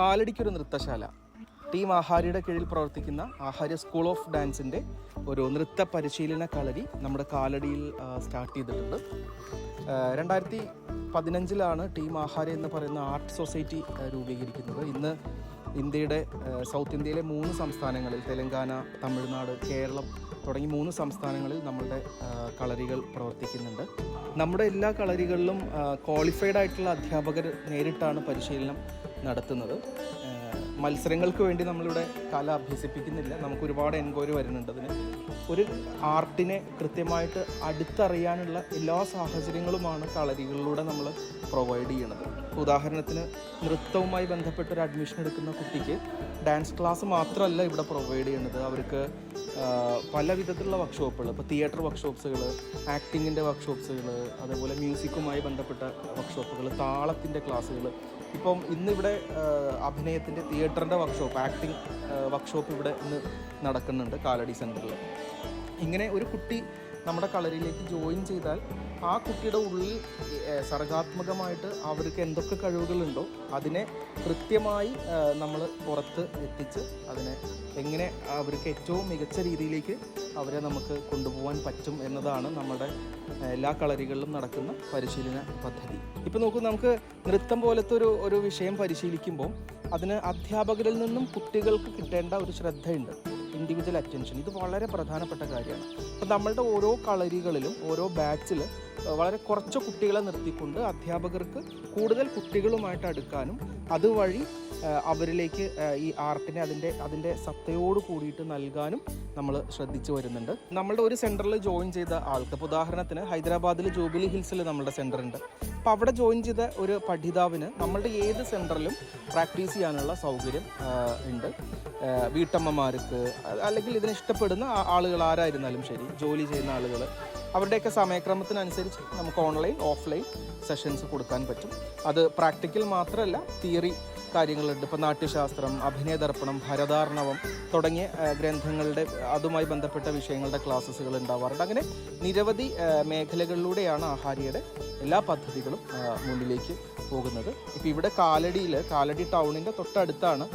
കാലടിക്കൊരു നൃത്തശാല. Team ആഹാരിയുടെ കീഴിൽ പ്രവർത്തിക്കുന്ന ആഹാര്യ school of ഡാൻസിന്റെ ഒരു നൃത്ത പരിശീലന കളരി നമ്മുടെ കാലടിയിൽ സ്റ്റാർട്ട് ചെയ്തിട്ടുണ്ട്. രണ്ടായിരത്തി പതിനഞ്ചിലാണ് ടീം ആഹാര്യ എന്ന് പറയുന്ന ആർട്ട് സൊസൈറ്റി രൂപീകരിക്കുന്നത്. ഇന്ന് ഇന്ത്യയുടെ സൗത്ത് ഇന്ത്യയിലെ മൂന്ന് സംസ്ഥാനങ്ങളിൽ തെലങ്കാന തമിഴ്നാട് കേരളം തുടങ്ങി മൂന്ന് സംസ്ഥാനങ്ങളിൽ നമ്മളുടെ കളരികൾ പ്രവർത്തിക്കുന്നുണ്ട്. നമ്മുടെ എല്ലാ കളരികളിലും ക്വാളിഫൈഡ് ആയിട്ടുള്ള അധ്യാപകർ നേരിട്ടാണ് പരിശീലനം നടത്തുന്നത്. മത്സരങ്ങൾക്ക് വേണ്ടി നമ്മളിവിടെ കല അഭ്യസിപ്പിക്കുന്നില്ല. നമുക്ക് ഒരുപാട് എൻക്വയറി വരുന്നുണ്ട് അതിന്. ഒരു ആർട്ടിനെ കൃത്യമായിട്ട് അടുത്തറിയാനുള്ള എല്ലാ സാഹചര്യങ്ങളുമാണ് കളരികളിലൂടെ നമ്മൾ പ്രൊവൈഡ് ചെയ്യുന്നത് ഉദാഹരണത്തിന് നൃത്തവുമായി ബന്ധപ്പെട്ട ഒരു അഡ്മിഷൻ എടുക്കുന്ന കുട്ടിക്ക് ഡാൻസ് ക്ലാസ് മാത്രമല്ല ഇവിടെ പ്രൊവൈഡ് ചെയ്യുന്നത് അവർക്ക് പല വിധത്തിലുള്ള വർക്ക്ഷോപ്പുകൾ ഇപ്പോൾ തിയേറ്റർ വർക്ക്ഷോപ്സുകൾ ആക്ടിങ്ങിന്റെ വർക്ക്ഷോപ്സുകൾ അതേപോലെ മ്യൂസിക്കുമായി ബന്ധപ്പെട്ട വർക്ക്ഷോപ്പുകൾ താളത്തിന്റെ ക്ലാസ്സുകൾ ഇപ്പം ഇന്നിവിടെ അഭിനയത്തിന്റെ തിയേറ്ററിന്റെ വർക്ക്ഷോപ്പ് ആക്ടിങ് വർക്ക്ഷോപ്പ് ഇവിടെ ഇന്ന് നടക്കുന്നുണ്ട് കാലടി സെന്ററിൽ ഇങ്ങനെ ഒരു കുട്ടി നമ്മുടെ കളരിയിലേക്ക് ജോയിൻ ചെയ്താൽ ആ കുട്ടിയുടെ ഉള്ളിൽ സർഗാത്മകമായിട്ട് അവർക്ക് എന്തൊക്കെ കഴിവുകളുണ്ടോ അതിനെ കൃത്യമായി നമ്മൾ പുറത്ത് എത്തിച്ച് അതിനെ എങ്ങനെ അവർക്ക് ഏറ്റവും മികച്ച രീതിയിലേക്ക് അവരെ നമുക്ക് കൊണ്ടുപോകാൻ പറ്റും എന്നതാണ് നമ്മുടെ എല്ലാ കളരികളിലും നടക്കുന്ന പരിശീലന പദ്ധതി. ഇപ്പോൾ നോക്കൂ നമുക്ക് നൃത്തം പോലത്തെ ഒരു ഒരു വിഷയം പരിശീലിക്കുമ്പോൾ അതിന് അധ്യാപകരിൽ നിന്നും കുട്ടികൾക്ക് കിട്ടേണ്ട ഒരു ശ്രദ്ധയുണ്ട്. ഇൻഡിവിജ്വൽ അറ്റൻഷൻ ഇത് വളരെ പ്രധാനപ്പെട്ട കാര്യമാണ്. അപ്പം നമ്മളുടെ ഓരോ കളരികളിലും ഓരോ ബാച്ചിൽ വളരെ കുറച്ച് കുട്ടികളെ നിർത്തിക്കൊണ്ട് അധ്യാപകർക്ക് കൂടുതൽ കുട്ടികളുമായിട്ട് അടുക്കാനും അതുവഴി അവരിലേക്ക് ഈ ആർട്ടിനെ അതിന്റെ അതിന്റെ സത്തയോട് കൂടിയിട്ട് നൽകാനും നമ്മൾ ശ്രദ്ധിച്ചു വരുന്നുണ്ട്. നമ്മളുടെ ഒരു സെന്ററിൽ ജോയിൻ ചെയ്ത ആൾക്ക് ഇപ്പോൾ ഉദാഹരണത്തിന് ഹൈദരാബാദിൽ ജൂബിലി ഹിൽസിൽ നമ്മളുടെ സെന്റർ ഉണ്ട് അപ്പോൾ അവിടെ ജോയിൻ ചെയ്ത ഒരു പഠിതാവിന് നമ്മളുടെ ഏത് സെന്ററിലും പ്രാക്ടീസ് ചെയ്യാനുള്ള സൗകര്യം ഉണ്ട്. വീട്ടമ്മമാർക്ക് അല്ലെങ്കിൽ ഇതിനെ ഇഷ്ടപ്പെടുന്ന ആളുകൾ ആരായിരുന്നാലും ശരി ജോലി ചെയ്യുന്ന ആളുകൾ അവരുടെയൊക്കെ സമയക്രമത്തിനനുസരിച്ച് നമുക്ക് ഓൺലൈൻ ഓഫ്ലൈൻ സെഷൻസ് കൊടുക്കാൻ പറ്റും. അത് പ്രാക്ടിക്കൽ മാത്രമല്ല തിയറി കാര്യങ്ങളുണ്ട്. ഇപ്പോൾ നാട്യശാസ്ത്രം അഭിനയദർപ്പണം ഭരതാർണവം തുടങ്ങിയ ഗ്രന്ഥങ്ങളുടെ അതുമായി ബന്ധപ്പെട്ട വിഷയങ്ങളുടെ ക്ലാസ്സുകൾ ഉണ്ടാവാറുണ്ട്. അങ്ങനെ നിരവധി മേഖലകളിലൂടെയാണ് ആഹാര്യയുടെ എല്ലാ പദ്ധതികളും മുന്നിലേക്ക് പോകുന്നത്. ഇപ്പോൾ ഇവിടെ കാലടിയിൽ കാലടി ടൗണിന്റെ തൊട്ടടുത്താണ്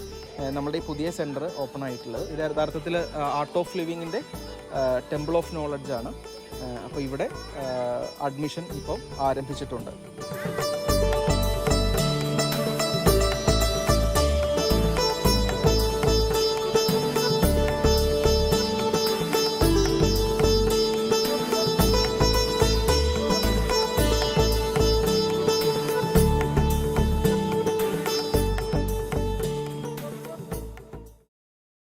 നമ്മുടെ ഈ പുതിയ സെന്റർ ഓപ്പൺ ആയിട്ടുള്ളത്. ഇത് യഥാർത്ഥത്തിൽ ആർട്ട് ഓഫ് ലിവിങ്ങിന്റെ ടെമ്പിൾ ഓഫ് നോളജാണ് അപ്പോൾ ഇവിടെ അഡ്മിഷൻ ഇപ്പം ആരംഭിച്ചിട്ടുണ്ട്.